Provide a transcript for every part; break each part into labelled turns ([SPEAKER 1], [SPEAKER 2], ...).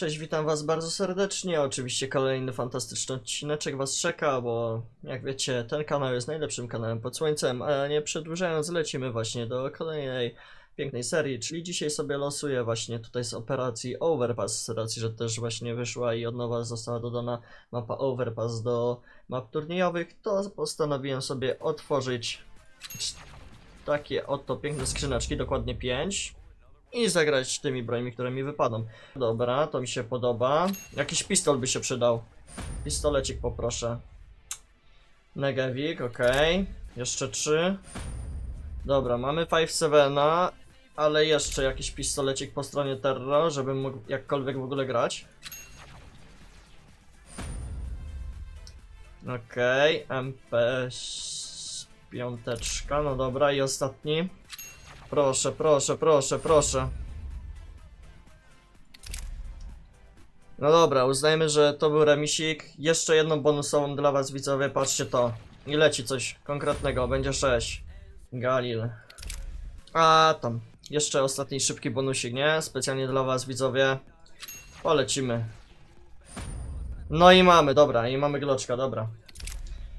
[SPEAKER 1] Cześć, witam was bardzo serdecznie. Oczywiście kolejny fantastyczny odcineczek was czeka, bo jak wiecie, ten kanał jest najlepszym kanałem pod słońcem, a nie przedłużając, lecimy właśnie do kolejnej pięknej serii, czyli dzisiaj sobie losuję właśnie tutaj z operacji Overpass, z racji, że też właśnie wyszła i od nowa została dodana mapa Overpass do map turniejowych, to postanowiłem sobie otworzyć takie oto piękne skrzyneczki, dokładnie 5 i zagrać tymi brońmi, które mi wypadą. Dobra, to mi się podoba. Jakiś pistol by się przydał. Pistolecik poproszę. Negawik, okej. Jeszcze trzy. Dobra, mamy 5-7, ale jeszcze jakiś pistolecik po stronie Terro, żebym mógł jakkolwiek w ogóle grać. Okej, MP piąteczka, no dobra i ostatni. Proszę, proszę, proszę, proszę. No dobra, uznajmy, że to był remisik. Jeszcze jedną bonusową dla was widzowie, patrzcie to. I leci coś konkretnego, będzie 6. Galil. A tam. Jeszcze ostatni szybki bonusik, nie? Specjalnie dla was widzowie. Polecimy. No i mamy, dobra, i mamy gloczka, dobra.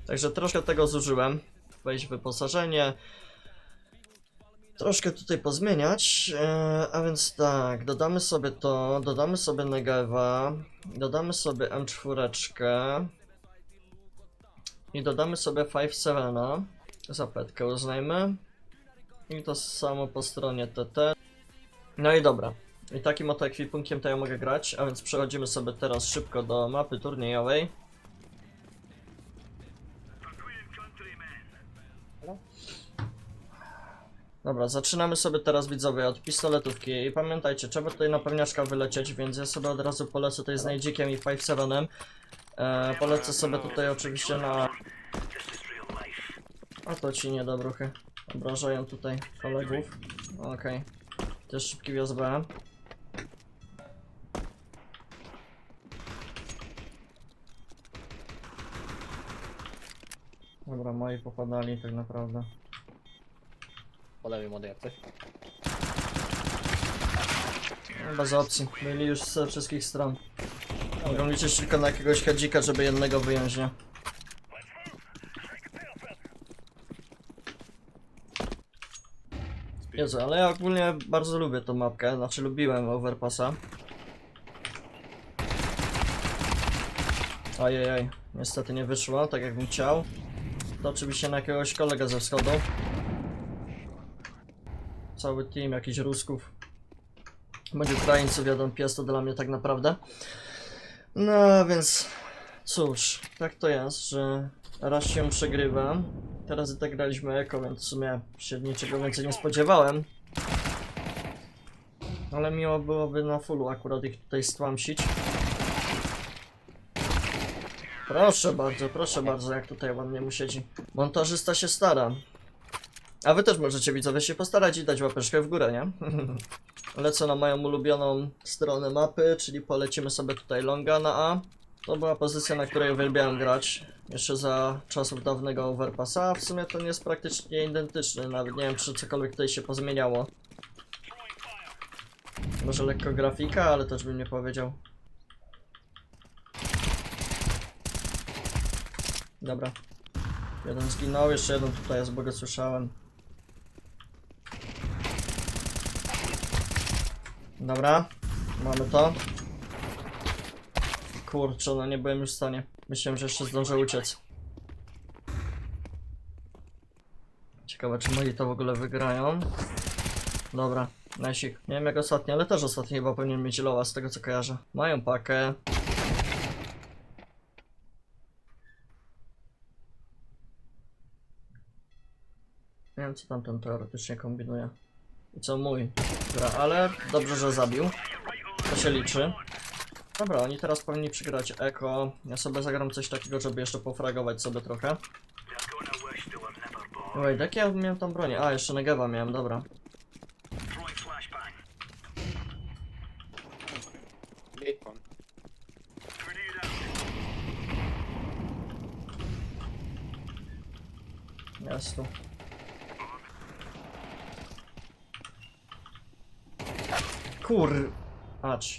[SPEAKER 1] Także troszkę tego zużyłem. Wejść w wyposażenie troszkę tutaj pozmieniać, e, a więc tak, dodamy sobie to, dodamy sobie Negeva, dodamy sobie M4 i dodamy sobie 5-7 zapetkę uznajmy i to samo po stronie TT. No i dobra, i takim oto ekwipunkiem to ja mogę grać, a więc przechodzimy sobie teraz szybko do mapy turniejowej. Dobra, zaczynamy sobie teraz widzowie od pistoletówki i pamiętajcie, trzeba tutaj na pewniaczka wylecieć, więc ja sobie od razu polecę tutaj z Najdzikiem i 5-7. E, polecę sobie tutaj oczywiście na... A to ci niedobruchy. Obrażają tutaj kolegów. Okej. Też szybki wios B. Dobra, moi popadali tak naprawdę.
[SPEAKER 2] Po lewej młody jak coś.
[SPEAKER 1] Bez opcji. Byli już ze wszystkich stron. Mogą liczyć tylko na jakiegoś hadzika, żeby jednego wyjąć, nie? Jezu, ale ja ogólnie bardzo lubię tą mapkę, znaczy lubiłem Overpassa. Ajajaj, niestety nie wyszło, tak jakbym chciał. To oczywiście na jakiegoś kolegę ze wschodu. Cały team jakichś Rusków. Będzie Ukraińców, wiadomo, pies to dla mnie tak naprawdę. No więc, cóż, tak to jest, że raz się przegrywa. Teraz i tak eko, więc w sumie się niczego więcej nie spodziewałem. Ale miło byłoby na fullu akurat ich tutaj stłamsić. Proszę bardzo, proszę bardzo, jak tutaj ładnie mu siedzi. Montażysta się stara. A wy też możecie widzowie się postarać i dać łapeczkę w górę, nie? Lecę na moją ulubioną stronę mapy, czyli polecimy sobie tutaj longa na A. To była pozycja, na której uwielbiałem grać. Jeszcze za czasów dawnego overpassa. W sumie nie jest praktycznie identyczny, nawet nie wiem czy cokolwiek tutaj się pozmieniało. Może lekko grafika, ale też bym nie powiedział. Dobra. Jeden zginął, jeszcze jeden tutaj jest, bo go słyszałem. Dobra, mamy to. Kurczę, no nie byłem już w stanie. Myślałem, że jeszcze zdążę uciec. Ciekawe, czy moi to w ogóle wygrają. Dobra, najsik. Nie wiem jak ostatni, ale też ostatni chyba powinien mieć loa z tego co kojarzę. Mają pakę. Nie wiem co tam ten teoretycznie kombinuje. Co mój gra, ale dobrze, że zabił. To się liczy. Dobra, oni teraz powinni przegrać eko. Ja sobie zagram coś takiego, żeby jeszcze pofragować sobie trochę. Wait, jak ja miałem tą bronię? A, jeszcze Negewa miałem, dobra.
[SPEAKER 2] Bacon.
[SPEAKER 1] Jest tu.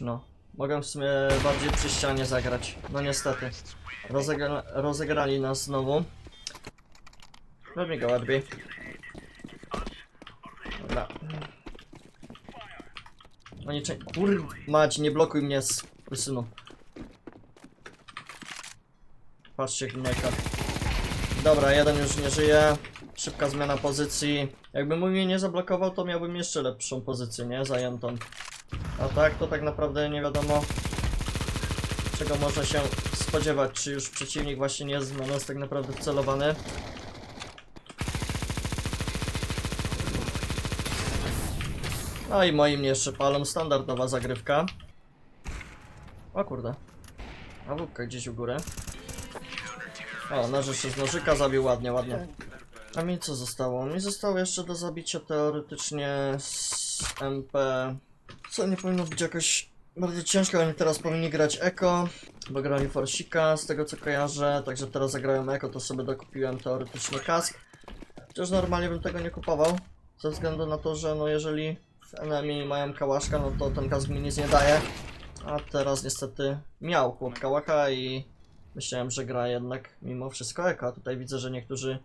[SPEAKER 1] No. Mogę w sumie bardziej przy ścianie zagrać. No niestety. Rozegra rozegrali nas znowu. Robi go łatwiej. Dobra. Oni czek... Kur... Mać, nie blokuj mnie, synu. Patrzcie, Gmeka. Dobra, jeden już nie żyje. Szybka zmiana pozycji. Jakby mój mnie nie zablokował, to miałbym jeszcze lepszą pozycję, nie? Zajętą. A tak, to tak naprawdę nie wiadomo czego można się spodziewać, czy już przeciwnik właśnie nie jest na nas tak naprawdę wcelowany. No i moim jeszcze palą standardowa zagrywka. O kurde. A łupka gdzieś u góry. O, noż jeszcze z nożyka zabił ładnie, ładnie. A mi co zostało? Mi zostało jeszcze do zabicia teoretycznie z MP. Co nie powinno być jakoś bardzo ciężko, oni teraz powinni grać Eko, bo grali Forsika z tego co kojarzę, także teraz zagrają Eko, to sobie dokupiłem teoretycznie kask. Chociaż normalnie bym tego nie kupował, ze względu na to, że no jeżeli w enemy mają kałaszka, no to ten kask mi nic nie daje. A teraz niestety miał chłop kałaka i myślałem, że gra jednak mimo wszystko Eko, a tutaj widzę, że niektórzy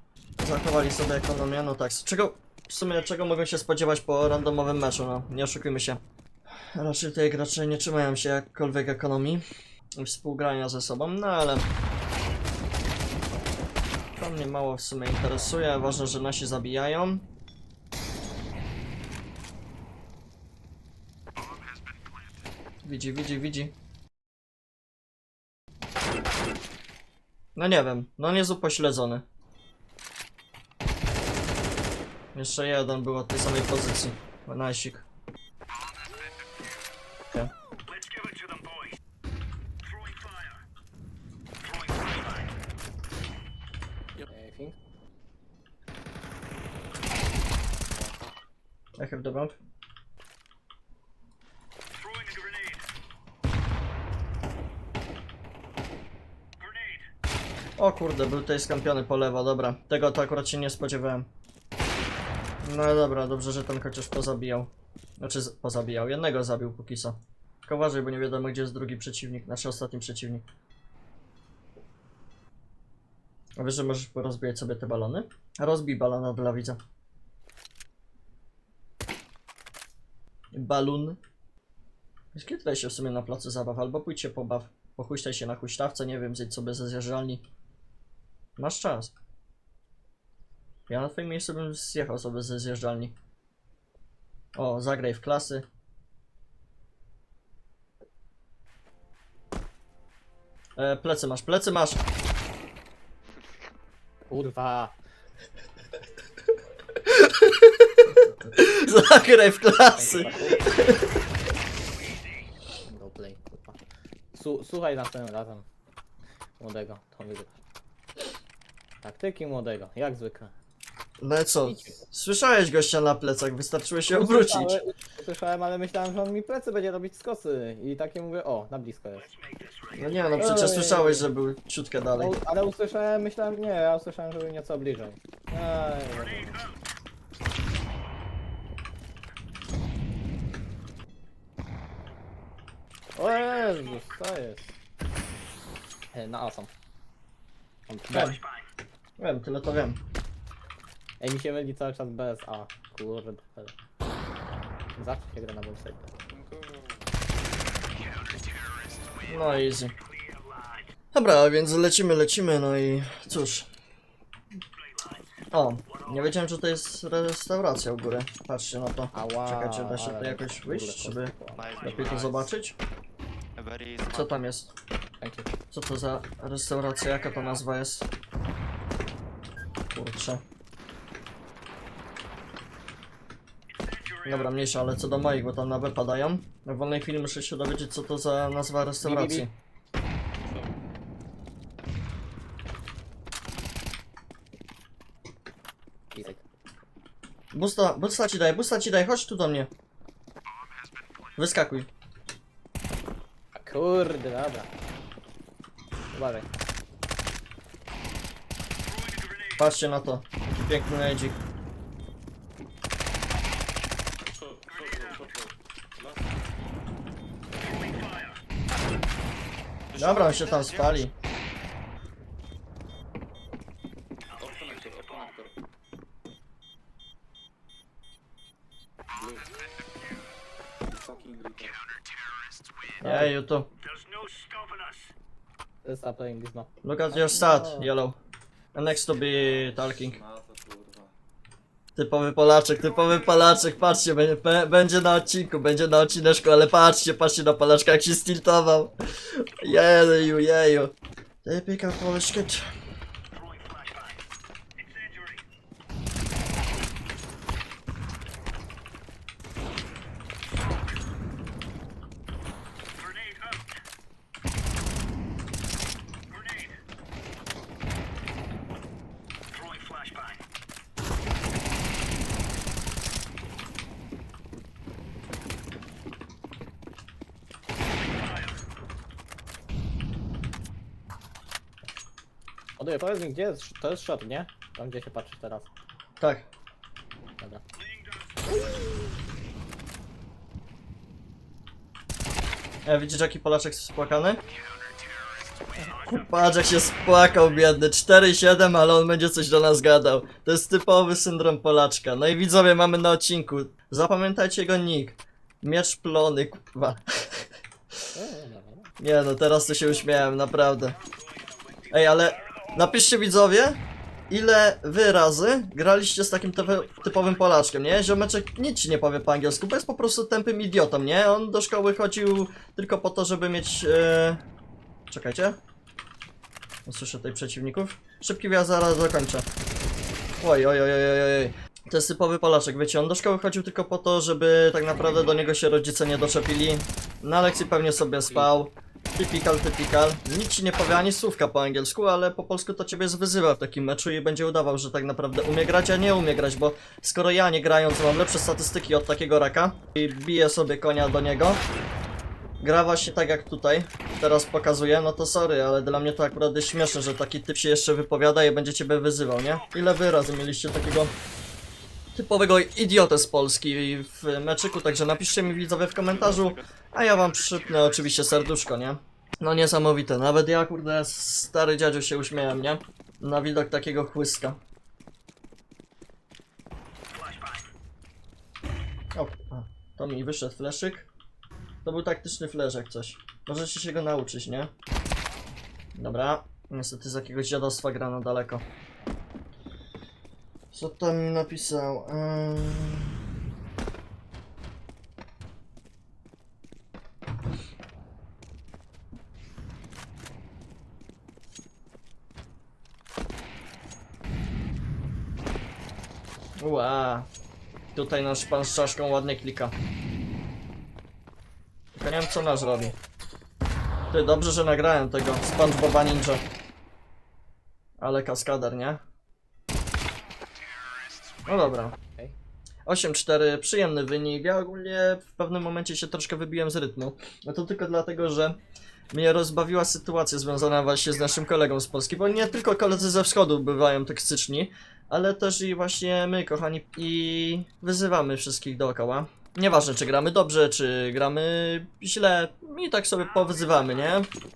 [SPEAKER 1] zachowali sobie ekonomię, no tak, z czego w sumie czego mogą się spodziewać po randomowym meczu, no nie oszukujmy się. Raczej tutaj gracze nie trzymają się jakkolwiek ekonomii i współgrania ze sobą, no ale to mnie mało w sumie interesuje. Ważne, że nasi zabijają. Widzi, widzi, widzi. No nie wiem, no nie jest upośledzony. Jeszcze jeden był od tej samej pozycji. Najsik. Okay.
[SPEAKER 2] I
[SPEAKER 1] have the bomb. O kurde, był tutaj skampiony po lewo, dobra. Tego to akurat się nie spodziewałem. No dobra, dobrze, że ten chociaż pozabijał. Znaczy, pozabijał. Jednego zabił póki co. Tylko uważaj, bo nie wiadomo gdzie jest drugi przeciwnik, znaczy ostatni przeciwnik. A wiesz, że możesz porozbijać sobie te balony? Rozbij balona dla widza. Balun. Kiedy się w sumie na placu zabaw, albo pójdźcie pobaw. Pochuśtaj się na huśtawce, nie wiem, zjedź sobie ze zjeżdżalni. Masz czas. Ja na twoim miejscu bym zjechał sobie ze zjeżdżalni. O, zagraj w klasy. E, plecy masz, plecy masz!
[SPEAKER 2] Kurwa.
[SPEAKER 1] Zagraj w klasy!
[SPEAKER 2] No play, kurwa. Su słuchaj następnym razem. Młodego, to wygrasz. Taktyki młodego, jak zwykle.
[SPEAKER 1] No i co? Słyszałeś gościa na plecach, wystarczyło się obrócić.
[SPEAKER 2] Usłyszałem- Usłyszałem, ale myślałem, że on mi plecy będzie robić z kosy. I takie mówię, o, na blisko jest.
[SPEAKER 1] No nie, no przecież
[SPEAKER 2] Ej.
[SPEAKER 1] słyszałeś, że był ciutkę dalej.
[SPEAKER 2] Ale usłyszałem, myślałem, nie, ja usłyszałem, że był nieco bliżej. Ej, o Jezus, co jest? E, Na A są. Mam
[SPEAKER 1] Wiem,
[SPEAKER 2] B.
[SPEAKER 1] wiem, tyle to wiem.
[SPEAKER 2] Ej, mi się myli cały czas bez A. Kurde. Zawsze się gra na bolsej.
[SPEAKER 1] No easy. Dobra, więc lecimy, lecimy, no i cóż. O, nie wiedziałem, że to jest restauracja u góry. Patrzcie na to.
[SPEAKER 2] Ała.
[SPEAKER 1] Czekajcie, da się
[SPEAKER 2] ale-
[SPEAKER 1] tutaj jakoś
[SPEAKER 2] kurde,
[SPEAKER 1] wyjść, żeby lepiej to zobaczyć?
[SPEAKER 3] Very
[SPEAKER 1] Co tam jest?
[SPEAKER 2] Thank you.
[SPEAKER 1] Co to za restauracja? Jaka to nazwa jest? Kurczę. Dobra, mniejsza, ale co do moich, bo tam na B padają. W wolnej chwili muszę się dowiedzieć, co to za nazwa restauracji. Busta, busta ci daj, busta ci daj, chodź tu do mnie. Wyskakuj.
[SPEAKER 2] A Kurde, dobra. Uważaj.
[SPEAKER 1] Patrzcie na to. Piękny edzik. Dobra, on się tam spali.
[SPEAKER 2] Konektor, konektor.
[SPEAKER 3] Fucking Reaper.
[SPEAKER 1] Jeju, to.
[SPEAKER 2] Stop playing this.
[SPEAKER 1] Look at your stat, yellow. And next to be talking. Typowy Polaczek, typowy Polaczek, patrzcie, będzie, będzie na odcinku, będzie na odcineczku, ale patrzcie, patrzcie na Polaczka jak się stiltował. Jeju, jeju. Typical Polish kid.
[SPEAKER 2] Odeję, powiedz mi, gdzie jest, to jest shot, nie? Tam gdzie się patrzysz teraz.
[SPEAKER 1] Tak.
[SPEAKER 2] Dobra.
[SPEAKER 1] E, widzisz jaki Polaczek spłakany? Patrz jak się spłakał biedny, 4-7, ale on będzie coś do nas gadał. To jest typowy syndrom Polaczka. No i widzowie, mamy na odcinku. Zapamiętajcie jego nick. Miecz plony, kurwa.
[SPEAKER 2] E.
[SPEAKER 1] Nie no, teraz to się uśmiałem, naprawdę. Ej, ale napiszcie widzowie, ile wy razy graliście z takim typowym Polaczkiem, nie? Ziomeczek nic ci nie powie po angielsku, bo jest po prostu tępym idiotą, nie? On do szkoły chodził tylko po to, żeby mieć... E... Czekajcie. Usłyszę tutaj przeciwników. Szybki wjazd, zaraz dokończę. Oj, oj, oj, oj, oj, oj. To jest typowy Polaczek, wiecie, on do szkoły chodził tylko po to, żeby tak naprawdę do niego się rodzice nie doczepili. Na lekcji pewnie sobie spał. Typical, typical. Nic ci nie powie ani słówka po angielsku, ale po polsku to ciebie zwyzywa w takim meczu i będzie udawał, że tak naprawdę umie grać, a nie umie grać, bo skoro ja nie grając mam lepsze statystyki od takiego raka i biję sobie konia do niego, gra właśnie tak jak tutaj, teraz pokazuję, no to sorry, ale dla mnie to akurat śmieszne, że taki typ się jeszcze wypowiada i będzie ciebie wyzywał, nie? Ile wy razy mieliście takiego typowego idiotę z Polski w meczyku, także napiszcie mi widzowie w komentarzu, a ja wam przypnę oczywiście serduszko, nie? No niesamowite, nawet ja kurde stary dziadziu się uśmiałem, nie? Na widok takiego chłyska. O, to mi wyszedł fleszyk. To był taktyczny flesz jak coś. Możecie się go nauczyć, nie? Dobra, niestety z jakiegoś dziadostwa gra na daleko. Co tam napisał? Ła. Tutaj nasz pan z czaszką ładnie klika. Tylko nie wiem co nasz robi. Ty, dobrze, że nagrałem tego SpongeBoba Ninja. Ale kaskader, nie? No dobra.
[SPEAKER 2] Okej.
[SPEAKER 1] 8-4, przyjemny wynik. Ja ogólnie w pewnym momencie się troszkę wybiłem z rytmu. No to tylko dlatego, że mnie rozbawiła sytuacja związana właśnie z naszym kolegą z Polski, bo nie tylko koledzy ze wschodu bywają toksyczni, ale też i właśnie my, kochani, i wyzywamy wszystkich dookoła. Nieważne, czy gramy dobrze, czy gramy źle, i tak sobie powyzywamy, nie?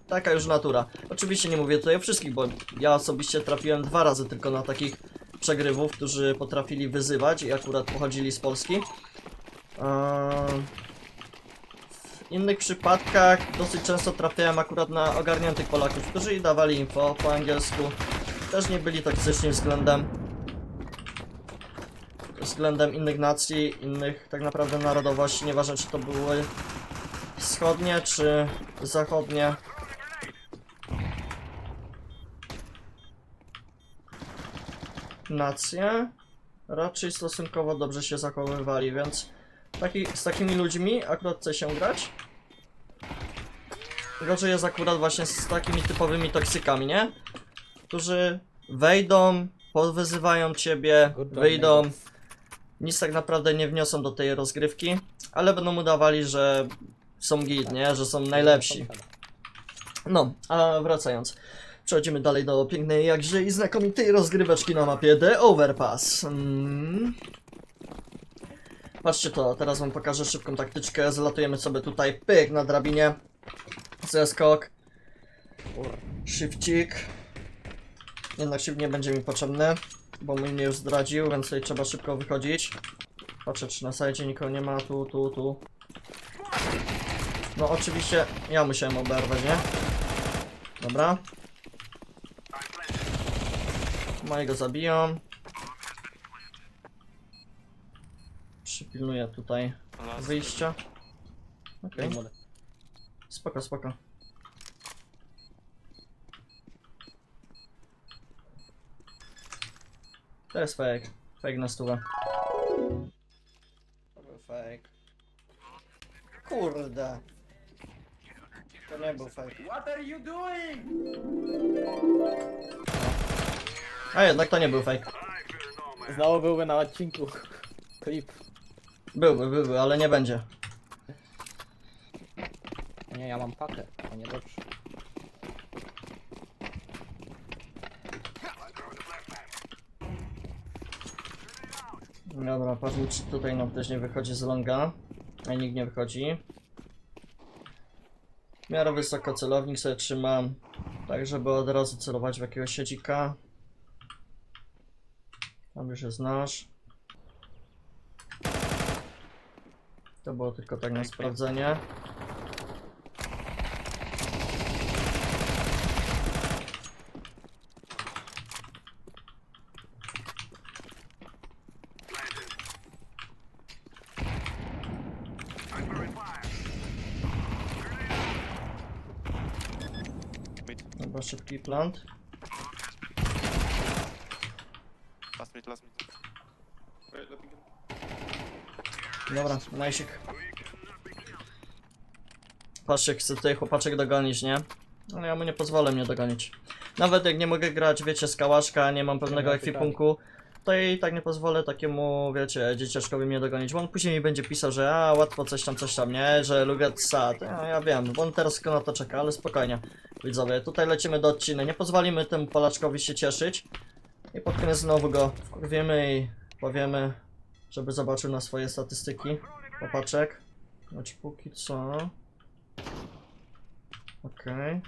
[SPEAKER 1] Taka już natura. Oczywiście nie mówię tutaj o wszystkich, bo ja osobiście trafiłem dwa razy tylko na takich przegrywów, którzy potrafili wyzywać i akurat pochodzili z Polski. Eee, W innych przypadkach dosyć często trafiałem akurat na ogarniętych Polaków, którzy dawali info po angielsku. Też nie byli toksyczni względem względem innych nacji, innych tak naprawdę narodowości, nieważne czy to były wschodnie czy zachodnie. Nacje raczej stosunkowo dobrze się zachowywali, więc taki, z takimi ludźmi akurat chce się grać. Gorzej jest akurat właśnie z takimi typowymi toksykami, nie? Którzy wejdą, powyzywają ciebie, wyjdą, nic tak naprawdę nie wniosą do tej rozgrywki, ale będą udawali, że są git, nie? Że są najlepsi. No, a wracając. Przechodzimy dalej do pięknej, jakże i znakomitej rozgryweczki na mapie The Overpass. Mm. Patrzcie to, teraz wam pokażę szybką taktyczkę. Zalatujemy sobie tutaj, pyk, na drabinie. Zeskok. Shifcik. Jednak shift nie będzie mi potrzebny, bo mój mnie już zdradził, więc tutaj trzeba szybko wychodzić. Patrzę czy na sajcie nikogo nie ma, tu, tu, tu. No oczywiście ja musiałem oberwać, nie? Dobra. Mojego zabiją. Przypilnuję tutaj wyjścia. Okej,
[SPEAKER 2] Młody.
[SPEAKER 1] spoko, spoko. To jest fake. Fake na stówę. To był fake. Kurde. To nie był fake.
[SPEAKER 3] What are you doing?
[SPEAKER 1] A jednak to nie był fake.
[SPEAKER 2] Znowu byłby na odcinku. Klip.
[SPEAKER 1] Byłby, byłby, ale nie będzie.
[SPEAKER 2] Nie, ja mam pakę. To nie dobrze.
[SPEAKER 1] Dobra, patrzmy czy tutaj nam też nie wychodzi z longa. A nikt nie wychodzi. W miarę wysoko celownik sobie trzymam. Tak, żeby od razu celować w jakiegoś siedzika. Tam już jest nasz. To było tylko tak na sprawdzenie. Dobra, szybki plant.
[SPEAKER 4] Last last.
[SPEAKER 3] Wait, let me get...
[SPEAKER 1] Dobra, najsik. Patrzcie, chcę tutaj chłopaczek dogonić, nie? Ale ja mu nie pozwolę mnie dogonić. Nawet jak nie mogę grać, wiecie, z kałaszka, nie mam pewnego ekwipunku, to i tak nie pozwolę takiemu, wiecie, dzieciaczkowi mnie dogonić, bo on później mi będzie pisał, że a, łatwo coś tam, coś tam, nie, że Luget sad. Ja, ja wiem, bo on teraz tylko na to czeka, ale spokojnie. Widzowie, tutaj lecimy do odciny, nie pozwolimy temu Polaczkowi się cieszyć. I pod koniec znowu go wkurwiemy i powiemy, żeby zobaczył na swoje statystyki. Chłopaczek. Znaczy póki co. Okej.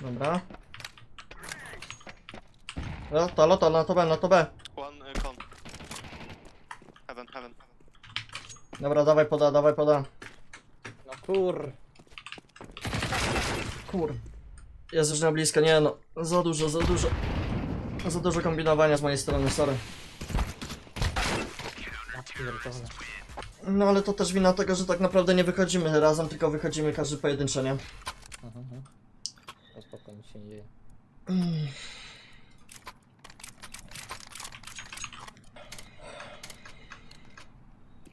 [SPEAKER 1] Dobra. Lota, lota, na to B, na to B.
[SPEAKER 4] One uh, con. Heaven, heaven.
[SPEAKER 1] Dobra, dawaj poda, dawaj poda.
[SPEAKER 2] No kur.
[SPEAKER 1] Kur. Jest już na blisko, nie no. Za dużo, za dużo. Za dużo kombinowania z mojej strony, sorry. No ale to też wina tego, że tak naprawdę nie wychodzimy razem, tylko wychodzimy każdy pojedynczo, nie?
[SPEAKER 2] Mhm, mhm. To spokojnie się nie dzieje.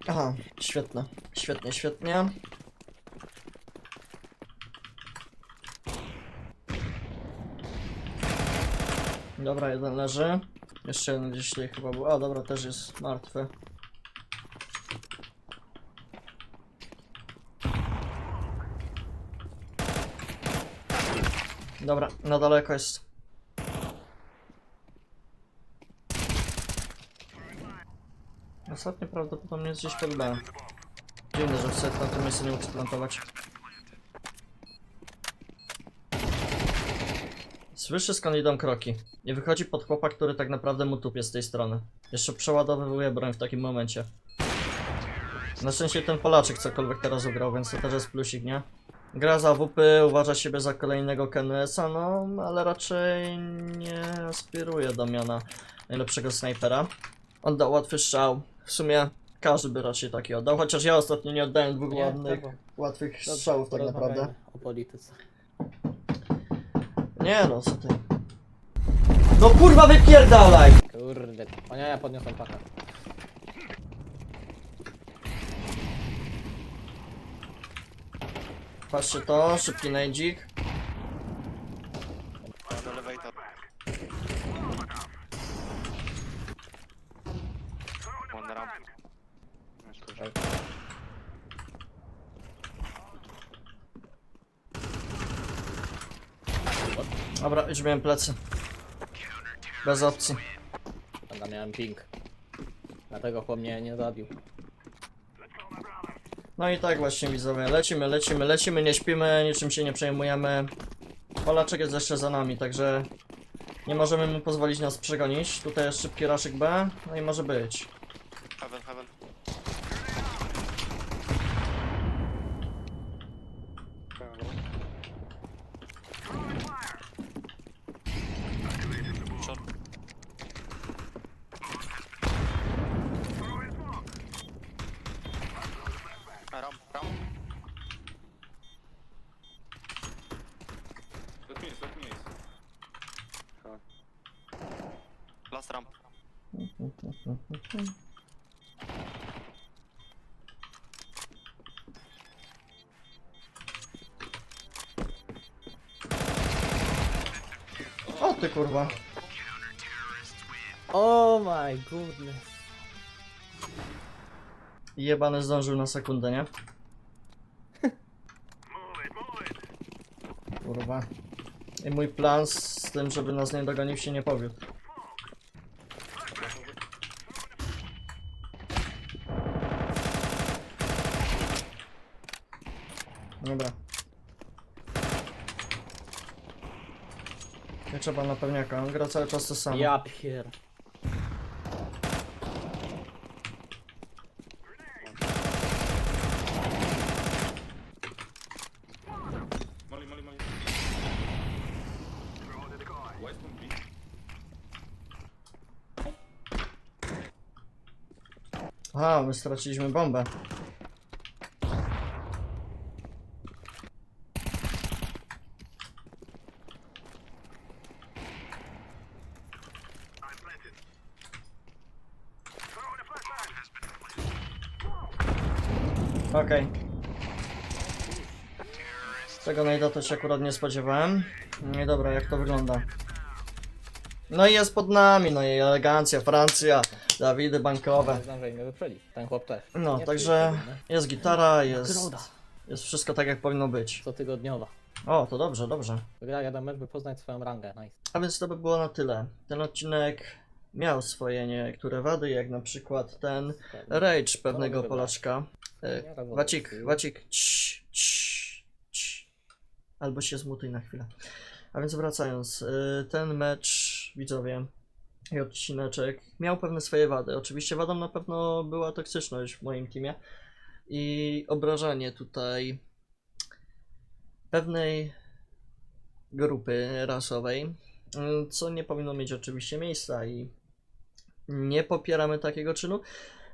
[SPEAKER 1] Aha, świetne. Świetnie, świetnie. Dobra, jeden leży. Jeszcze jeden gdzieś tutaj chyba był. A, dobra, też jest martwy. Dobra, na daleko jest. Ostatnio prawdopodobnie jest gdzieś pod B. Dziwne, że w set na tym miejscu nie mógł splantować. Słyszy skąd idą kroki. I wychodzi pod chłopa, który tak naprawdę mu tupie z tej strony. Jeszcze przeładowywuje broń w takim momencie. Na szczęście ten Polaczek cokolwiek teraz ugrał, więc to też jest plusik, nie? Gra za WP, uważa siebie za kolejnego KNS-a, no ale raczej nie aspiruje do miana najlepszego snajpera. Oddał łatwy strzał. W sumie każdy by raczej taki oddał, chociaż ja ostatnio nie oddałem dwóch
[SPEAKER 2] Nie,
[SPEAKER 1] ładnych,
[SPEAKER 2] dobra.
[SPEAKER 1] łatwych strzałów tak naprawdę.
[SPEAKER 2] O polityce.
[SPEAKER 1] Nie no, co ty. No kurwa wypierdalaj!
[SPEAKER 2] Kurde. O nie, ja podniosłem pakę.
[SPEAKER 1] Patrzcie to, szybki najdzik.
[SPEAKER 4] One elevator. One ramp.
[SPEAKER 2] Ej.
[SPEAKER 1] Dobra, już miałem plecy. Bez opcji.
[SPEAKER 2] Tam miałem ping. Dlatego chłop mnie nie zabił.
[SPEAKER 1] No i tak właśnie widzowie, lecimy, lecimy, lecimy, nie śpimy, niczym się nie przejmujemy. Polaczek jest jeszcze za nami, także nie możemy mu pozwolić nas przegonić. Tutaj jest szybki raszyk B, no i może być.
[SPEAKER 4] Heaven, heaven. Short. Ah, Ramp, ramp.
[SPEAKER 3] Let me ace, let me ace.
[SPEAKER 4] Last ramp.
[SPEAKER 1] O ty kurwa.
[SPEAKER 2] Oh my goodness.
[SPEAKER 1] Jebany zdążył na sekundę, nie? Kurwa. I mój plan z tym, żeby nas nie dogonił się nie powiódł. Dobra. Nie trzeba na pewniaka, on gra cały czas to samo.
[SPEAKER 2] Ja pier...
[SPEAKER 3] Molly, Molly, Molly. Why is one B?
[SPEAKER 1] Aha, my straciliśmy bombę. Okej. Tego najda to się akurat nie spodziewałem. No i dobra, jak to wygląda? No i jest pod nami, no i elegancja, Francja, Dawidy bankowe.
[SPEAKER 2] Nie zdążyli mnie wyprzedzić. Ten chłop też.
[SPEAKER 1] No,
[SPEAKER 2] Nie
[SPEAKER 1] także
[SPEAKER 2] przyjdzie, nie?
[SPEAKER 1] jest gitara, jest,
[SPEAKER 2] Nagroda.
[SPEAKER 1] jest wszystko tak jak powinno być.
[SPEAKER 2] Cotygodniowa.
[SPEAKER 1] O, to dobrze, dobrze.
[SPEAKER 2] Wygra jeden mecz, by poznać swoją rangę. Nice.
[SPEAKER 1] A więc to by było na tyle. Ten odcinek miał swoje niektóre wady, jak na przykład ten rage pewnego
[SPEAKER 2] No.
[SPEAKER 1] Polaczka. E,
[SPEAKER 2] Nie,
[SPEAKER 1] Wacik. Wacik, cii, cii. Albo się zmutuj na chwilę. A więc wracając, y, ten mecz, widzowie, i odcineczek miał pewne swoje wady. Oczywiście wadą na pewno była toksyczność w moim teamie i obrażanie tutaj pewnej grupy rasowej, y, co nie powinno mieć oczywiście miejsca i nie popieramy takiego czynu.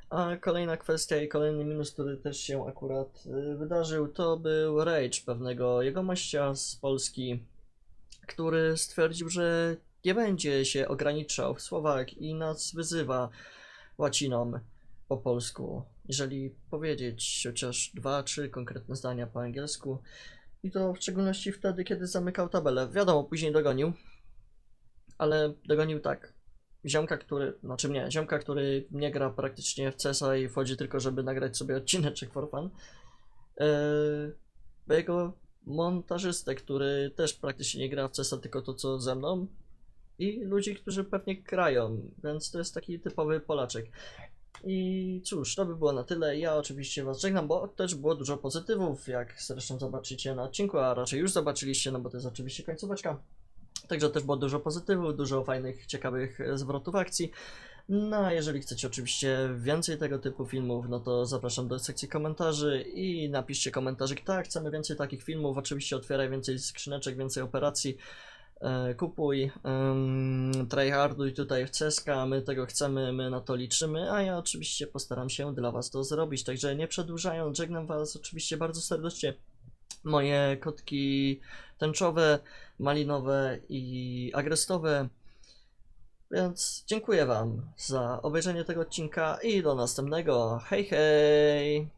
[SPEAKER 1] A kolejna kwestia i kolejny minus, który też się akurat y, wydarzył, to był rage pewnego jegomościa z Polski, który stwierdził, że nie będzie się ograniczał w słowach i nas wyzywa łaciną po polsku. Jeżeli powiedzieć chociaż dwa, trzy konkretne zdania po angielsku, i to w szczególności wtedy, kiedy zamykał tabelę. Wiadomo, później dogonił, ale dogonił tak. Ziomka, który, znaczy mnie, ziomka, który nie gra praktycznie w CESa i wchodzi tylko, żeby nagrać sobie odcineczek for fun. Yy, jego montażystę, który też praktycznie nie gra w CESa, tylko to co ze mną. I ludzi, którzy pewnie grają, więc to jest taki typowy Polaczek. I cóż, to by było na tyle. Ja oczywiście Was żegnam, bo też było dużo pozytywów, jak zresztą zobaczycie na odcinku, a raczej już zobaczyliście, no bo to jest oczywiście końcóweczka. Także też było dużo pozytywów, dużo fajnych, ciekawych zwrotów akcji. No a jeżeli chcecie oczywiście więcej tego typu filmów, no to zapraszam do sekcji komentarzy i napiszcie komentarzyk, tak, chcemy więcej takich filmów, oczywiście otwieraj więcej skrzyneczek, więcej operacji, e, kupuj, um, tryharduj tutaj w CSKA, my tego chcemy, my na to liczymy, a ja oczywiście postaram się dla Was to zrobić, także nie przedłużając, żegnam Was oczywiście bardzo serdecznie, moje kotki tęczowe, malinowe i agrestowe. Więc dziękuję Wam za obejrzenie tego odcinka i do następnego. Hej, hej!